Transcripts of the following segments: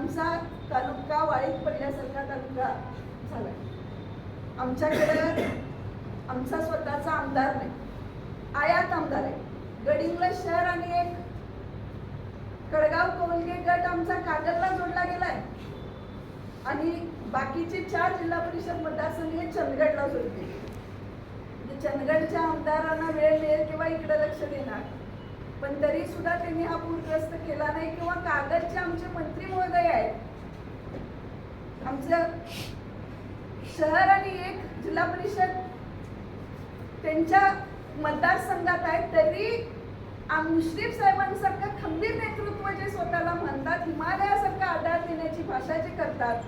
आमचा तालुका वाळीत पडल्यासारखा तालुका झाला आमच्याकडे आमचा स्वतःचा आमदार नाही. आयात आमदार आहे. गडिंग्लज शहर आणि एक कडगाव कोलगे गट आमचा कागदला जोडला गेलाय. आणि बाकीचे चार जिल्हा परिषद मतदारसंघ हे चंदगडला जोडले म्हणजे चंदगडच्या आमदारांना वेळ मिळेल किंवा इकडे लक्ष देणार. पण तरी सुद्धा त्यांनी हा पूरग्रस्त केला नाही किंवा कागदचे आमचे मंत्री महोदय आहेत. आमचं शहर आणि एक जिल्हा परिषद त्यांच्या मतदारसंघात आहेत. तरी मुश्रीफ साहेबांसारखं खंबीर नेतृत्व जे स्वतःला म्हणतात हिमालयासारखा आधार देण्याची भाषा जे करतात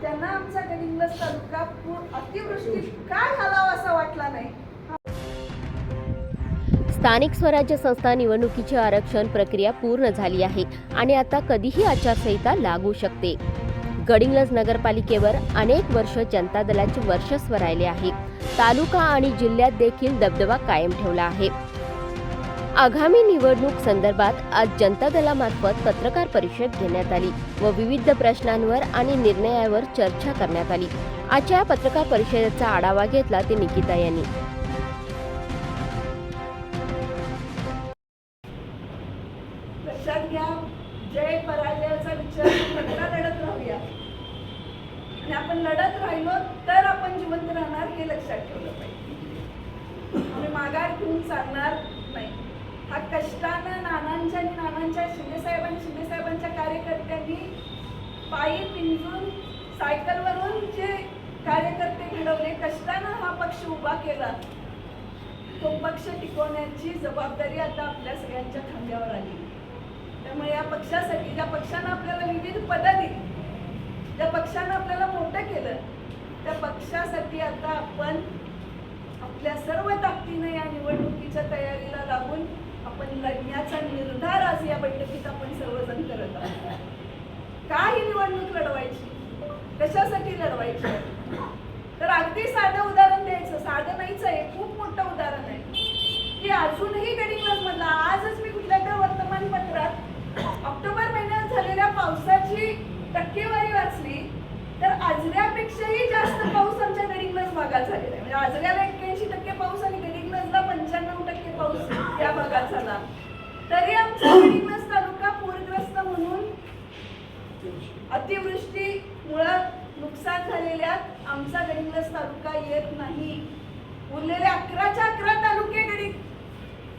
त्यांना आमचा गडिंग्लज तालुका पूर अतिवृष्टी काय घालावा असा वाटतं स्थानिक स्वराज्य संस्था निवडणुकीची आरक्षण प्रक्रिया पूर्ण झाली आहे आणि आता कधीही आचारसंहिता लागू शकते. गडिंग्लज नगरपालिकेवर अनेक वर्ष जनता दलाचे वर्चस्व राहिले आहे. तालुका आणि जिल्ह्यात देखील दबदबा कायम ठेवला आहे. आगामी निवडणूक संदर्भात आज जनता दलामार्फत पत्रकार परिषद घेण्यात आली व विविध प्रश्नांवर आणि निर्णयावर चर्चा करण्यात आली. आजच्या पत्रकार परिषदेचा आढावा घेतला ते निकिता यांनी. लक्षात घ्या. जय पराजयाचा विचार नका लढत राहूया. आणि आपण लढत राहिलो तर आपण जिवंत राहणार हे लक्षात ठेवलं पाहिजे. आम्ही माघार घेऊन चालणार नाही. हा कष्टानं नानांच्या आणि नानांच्या शिंदेसाहेबांनी शिंदेसाहेबांच्या कार्यकर्त्यांनी पायी पिंजून सायकलवरून जे कार्यकर्ते घडवले कष्टानं हा पक्ष उभा केला. तो पक्ष टिकवण्याची जबाबदारी आता आपल्या सगळ्यांच्या खांद्यावर आली. त्यामुळे या पक्षासाठी ज्या पक्षानं आपल्याला विविध पदं दिली ज्या पक्षानं आपल्याला मोठं केलं त्या पक्षासाठी आता आपण आपल्या सर्व ताकदीनं या निवडणुकीच्या तयारीला लागून आपण लढण्याचा निर्धार आज या बैठकीत आपण सर्वजण करत आहोत. का ही निवडणूक लढवायची? कशासाठी लढवायची? तर अगदी साधं उदाहरण द्यायचं. साधं नाहीच आहे खूप मोठं उदाहरण आहे. की अजूनही गडी मधला आजच मी कुठल्या वर्तमानपत्रात पावसाची टक्केवारी वाचली तर आजऱ्यापेक्षाही जास्त पाऊस आमच्या गडिंग्लज भागात झालेला आहे. म्हणजे आजऱ्याला एक्क्याऐंशी टक्के पाऊस आणि गडिंग्लजला पंच्याण्णव टक्के पाऊस या भागात झाला. तरी आमचा गडिंग्लज तालुका पूरग्रस्त म्हणून अतिवृष्टी मुळात नुकसान झालेल्या आमचा गडिंग्लज तालुका येत नाही. उरलेले अकराच्या अकरा तालुके गडी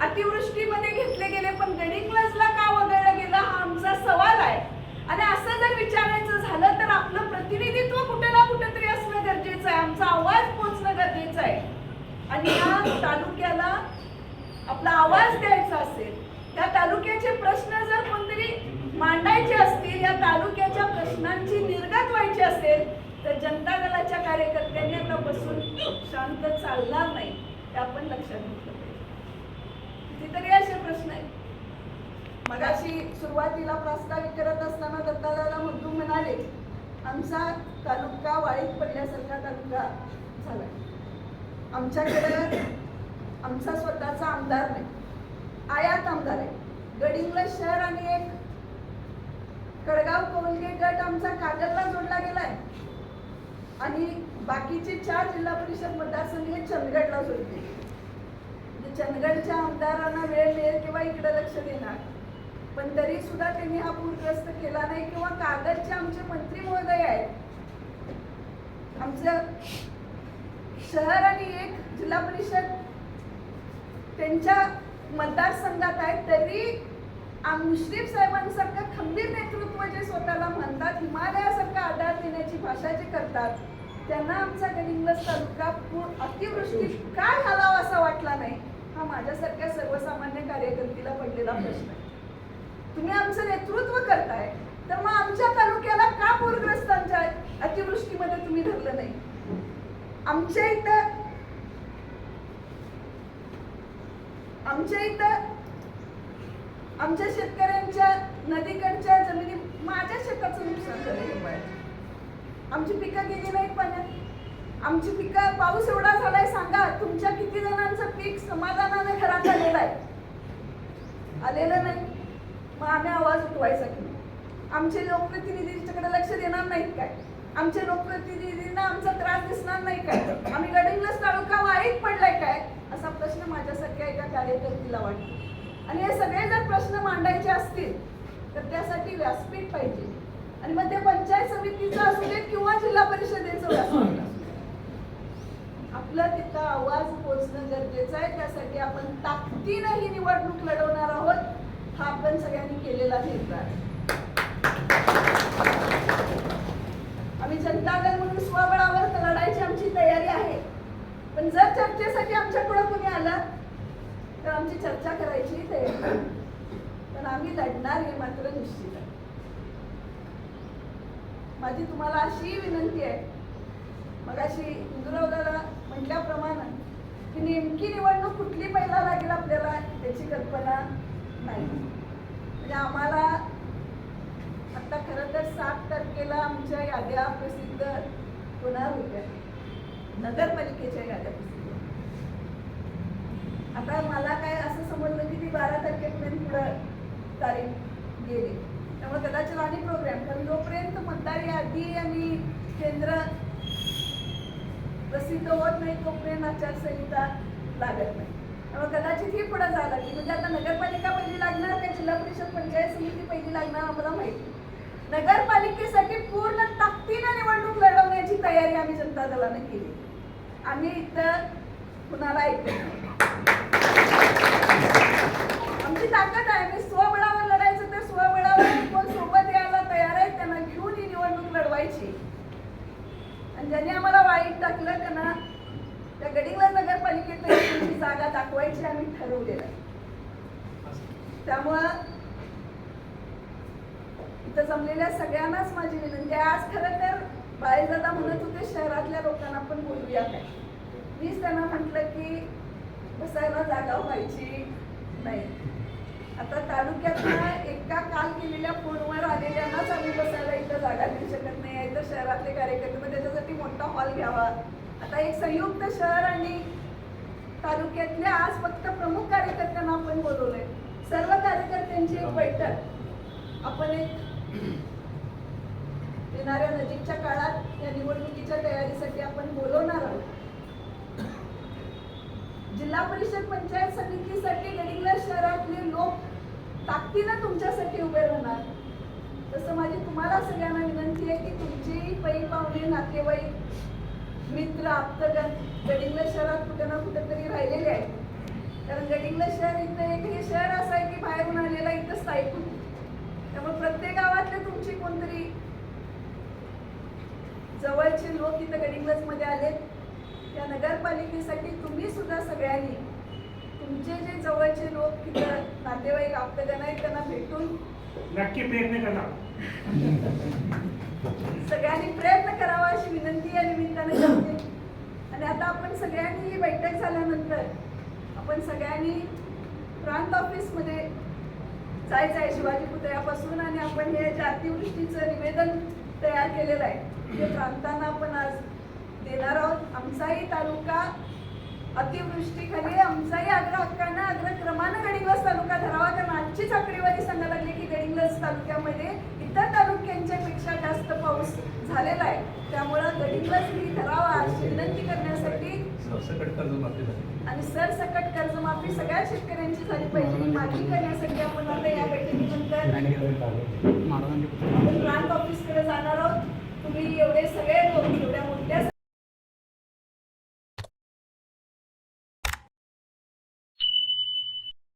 अतिवृष्टीमध्ये घेतले गेले पण गडिंग्लजला का वगळलं गेलं हा आमचा सवाल आहे आणि असं जर विचारायचं झालं तर आपलं प्रतिनिधित्व कुठे ना कुठेतरी असणं गरजेचं आहे. आमचा आवाज पोचणं गरजेचं आहे. आणि या तालुक्याला आपला आवाज द्यायचा असेल त्या तालुक्याचे प्रश्न जर कोणतरी मांडायचे असतील या तालुक्याच्या प्रश्नांची निर्गत व्हायची असेल तर जनता दलाच्या कार्यकर्त्यांनी आता बसून शांत चालणार नाही. ते आपण लक्षात घेतलं पाहिजे. कितीतरी असे प्रश्न आहेत. मगाशी सुरुवातीला प्रास्ताविक करत असताना दत्तादादा मुद्दू म्हणाले आमचा तालुका वाळीत पडल्यासारखा तालुका झाला आमच्याकडे आमचा स्वतःचा आमदार नाही. आयात आमदार आहे. गडिंग्लज शहर आणि एक कडगाव कोलगे गट आमचा कागदला जोडला गेलाय. आणि बाकीचे चार जिल्हा परिषद मतदारसंघ हे चंदगडला जोडले. चंदगडच्या आमदारांना वेळ मिळेल किंवा इकडे लक्ष देणार. पण तरी सुद्धा त्यांनी हा पूरग्रस्त केला नाही किंवा कागदचे आमचे मंत्री महोदय आहेत. आमचं शहर आणि एक जिल्हा परिषद त्यांच्या मतदारसंघात आहेत तरी मुश्रीफ साहेबांसारखं खंबीर नेतृत्व जे स्वतःला म्हणतात हिमालयासारखा आधार देण्याची भाषा जे करतात त्यांना आमचा गडिंग्लज तालुका अतिवृष्टी काय घालावा असा वाटला नाही हा माझ्यासारख्या सर्वसामान्य कार्यकर्तीला पडलेला प्रश्न आहे. तुम्ही आमचं नेतृत्व करताय तर मग आमच्या तालुक्याला का पूरग्रस्तांच्या अतिवृष्टीमध्ये तुम्ही धरलं नाही? आमच्या इथं आमच्या इथं आमच्या शेतकऱ्यांच्या नदीकडच्या जमिनी माझ्या शेताचं नुकसान झालंय. आमची पिकं गेली नाहीत पाण्यात आमची पिकं पाऊस एवढा झालाय सांगा तुमच्या किती जणांचं पीक समाधानाने घरात आलेलं आहे? आलेलं नाही. मग आम्ही आवाज उठवायचा की आमचे लोकप्रतिनिधींच्याकडे लक्ष देणार नाहीत काय? आमच्या लोकप्रतिनिधींना आमचा त्रास दिसणार नाही काय? आम्ही गडिंग्लज तालुका वाईट पडलाय काय? असा प्रश्न माझ्यासारख्या एका कार्यकर्तीला वाटतो. आणि हे सगळे जर प्रश्न मांडायचे असतील तर त्यासाठी व्यासपीठ पाहिजे. आणि मग ते पंचायत समितीचं असू दे किंवा जिल्हा परिषदेचं व्यासपीठ आपला तिथं आवाज पोचणं गरजेचं आहे. त्यासाठी आपण ताकदीनं ही निवडणूक लढवणार आहोत. आम्ही जनता दल म्हणून स्वबळावर तर लढायची आमची तयारी आहे. पण जर चर्चेसाठी आमच्याकडे कोणी आलं तर आमची चर्चा करायची तयारी पण आम्ही लढणार हे मात्र निश्चित आहे. माझी तुम्हाला अशी विनंती आहे. मगाशी इंदुरावदाला म्हटल्याप्रमाणे की नेमकी निवडणूक कुठली पहिला लागेल आपल्याला त्याची कल्पना नाही. म्हणजे आम्हाला आता खरं तर सात तारखेला आमच्या याद्या प्रसिद्ध होणार होत्या. नगरपालिकेच्या याद्या प्रसिद्ध. आता मला काय असं समजलं की ती बारा तारखेपर्यंत पुढं तारीख गेली. त्यामुळे कदाचित आणि प्रोग्राम कारण जोपर्यंत मतदार यादी आणि केंद्र प्रसिद्ध होत नाही तोपर्यंत आचारसंहिता लागत नाही. त्यामुळे कदाचित ही पुढे जायला लागली म्हणजे आता नगरपालिका पहिली लागणार का जिल्हा परिषद पंचायत समिती पहिली लागणार आम्हाला माहिती नगरपालिकेसाठी पूर्ण ताकदीनं निवडणूक लढवण्याची तयारी आम्ही जनता दलाने केली. आम्ही इथं कुणाला ऐकतो आमची ताकद आहे मी स्वबळावर लढायचं तर स्वबळावर कोण सोबत यायला तयार आहे त्यांना घेऊन ही निवडणूक लढवायची. आणि ज्यांनी आम्हाला वाईट टाकलं त्यांना त्या गडिंगला नगरपालिकेत त्यांची जागा ठरवलेलं आहे त्यामुळं इथं जमलेल्या सगळ्यांनाच माझी विनंती आहे. आज खरं तर बाळेदादा म्हणत होते शहरातल्या लोकांना पण बोलूया. काय मीच त्यांना म्हटलं की बसायला जागा व्हायची नाही. आता तालुक्यातल्या एका काल केलेल्या फोनवर आलेल्यांनाच आम्ही बसायला इथं जागा देऊ शकत नाही. तर शहरातले कार्यकर्ते मग त्याच्यासाठी मोठा हॉल घ्यावा. आता एक संयुक्त शहर आणि तालुक्यातल्या आज फक्त प्रमुख कार्यकर्त्यांना आपण बोलवलंय. सर्व कार्यकर्त्यांची एक बैठक. आपण एक येणाऱ्या नजीकच्या काळात या निवडणुकीच्या तयारीसाठी आपण बोलवणार आहोत. जिल्हा परिषद पंचायत समितीसाठी गडिंग्लज शहरातले लोक ताकदीनं तुमच्यासाठी उभे राहणार तसं माझी तुम्हाला सगळ्यांना विनंती आहे की तुमची पै पाहुणे नातेवाईक मित्र आप्तगण गडिंग्लज शहरात कुठे ना कुठेतरी राहिलेले आहेत. कारण गडिंग्लज शहर इथं एक हे शहर असं आहे की बाहेरून आलेला इथं स्थायिक होतो त्यामुळे प्रत्येक गावातले तुमची कोणतरी जवळचे लोक इथं गडिंग्लजमध्ये आलेत. त्या नगरपालिकेसाठी तुम्ही सुद्धा सगळ्यांनी तुमचे जे जवळचे लोक तिथं नातेवाईक आप्तगण आहेत त्यांना भेटून नक्की प्रयत्न करणार. सगळ्यांनी प्रयत्न करावा अशी विनंती या निमित्ताने करते आणि आता आपण सगळ्यांनी ही बैठक झाल्यानंतर आपण सगळ्यांनी प्रांत ऑफिसमध्ये जायचं आहे शिवाजी पुतळ्यापासून आणि आपण हे जे अतिवृष्टीचं निवेदन तयार केलेलं आहे. ते प्रांतांना आपण आज देणार आहोत. आमचाही तालुका अतिवृष्टीखाली आमचाही अग्र हक्कानं अग्रक्रमानं गडिंग्लज तालुका धरावा कारण आजचीच आकडेवारी सांगायला लागली की गडिंग्लज तालुक्यामध्ये इतर तालुक्यांच्या पेक्षा जास्त पाऊस झालेला आहे. त्यामुळं गडिंग्लज ही धरावा विनंती करण्यासाठी आणि सरसकट कर्जमाफी सगळ्या शेतकऱ्यांची झाली पाहिजे. ही मागणी करण्यासाठी आपण आता या बैठकीनंतर प्रांत ऑफिसकडे जाणार आहोत. तुम्ही